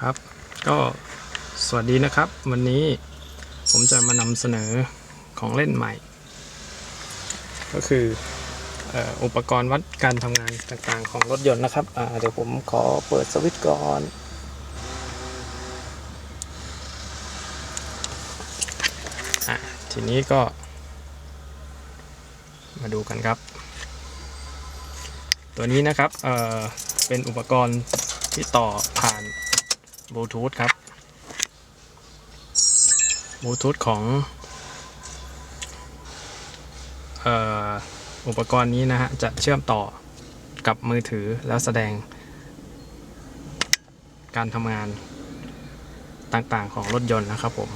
ครับ ก็สวัสดีนะครับ วันนี้ผมจะมานำเสนอของเล่นใหม่ ก็คืออุปกรณ์วัดการทำงานต่างๆของรถยนต์นะครับเดี๋ยวผมขอเปิดสวิตช์ก่อนอทีนี้ก็ มาดูกันครับ ตัวนี้นะครับเเป็นอุปกรณ์ที่ต่อผ่าน บลูทูธครับบลูทูธของอุปกรณ์นี้นะฮะ จะเชื่อมต่อกับมือถือแล้วแสดง การทำงานต่างๆของรถยนต์นะครับผม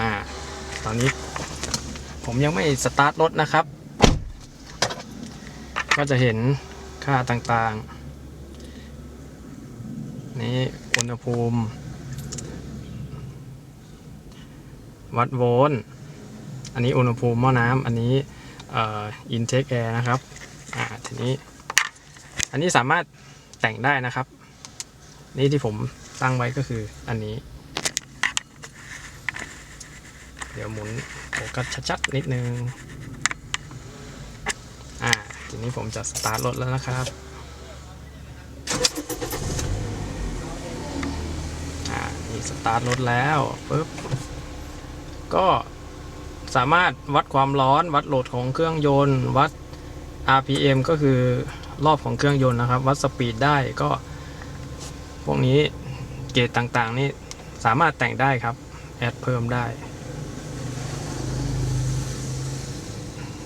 อ่าตอนนี้ผมยังไม่สตาร์ทรถนะครับ ก็จะเห็น ค่าต่างๆ นี่อุณหภูมิ วัดโวลต์อันนี้อุณหภูมิหม้อน้ำอันนี้อ่อ intake air นะครับอ่าทีนี้ อันนี้สามารถแต่งได้นะครับ นี่ที่ผมตั้งไว้ก็คืออันนี้ เดี๋ยวหมุนโฟกัสชัดๆนิดนึง ทีนี้ผมจะสตาร์ทรถแล้วนะครับอ่านี่สตาร์ทรถแล้วปุ๊บก็สามารถวัดความร้อนวัดโหลดของเครื่องยนต์ วัด RPM ก็คือรอบของเครื่องยนต์นะครับ วัดสปีดได้ก็ พวกนี้เกจต่างๆ นี่สามารถแต่งได้ครับ แอดเพิ่มได้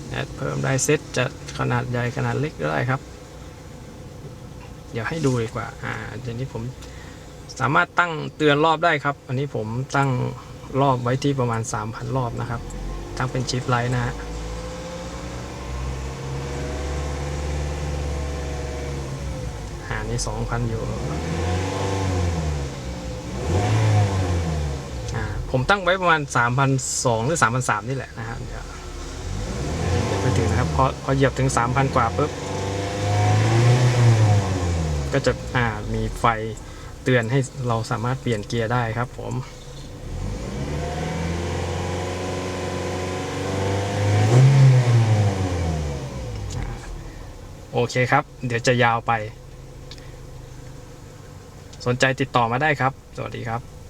แอดเพิ่มได้เซตจะ ขนาดใหญ่ขนาดเล็กก็ได้ครับ เดี๋ยวให้ดูดีกว่า อ่าเดี๋ยวนี้ผมสามารถตั้งเตือนรอบได้ครับ อันนี้ผมตั้งรอบไว้ที่ประมาณ 3,000 รอบนะครับ ตั้งเป็นชิปไลท์นะฮะอ่านี่2,000 อยู่อ่าผมตั้งไว้ประมาณ3,200หรือ3,300นี่แหละนะฮะเดี๋ยว ถึงนะครับพอพอเหยียบถึง 3,000 กว่าปุ๊บก็จะอ่ามีไฟเตือนให้เราสามารถเปลี่ยนเกียร์ได้ครับผมอโอเคครับ เดี๋ยวจะยาวไป สนใจติดต่อมาได้ครับ สวัสดีครับ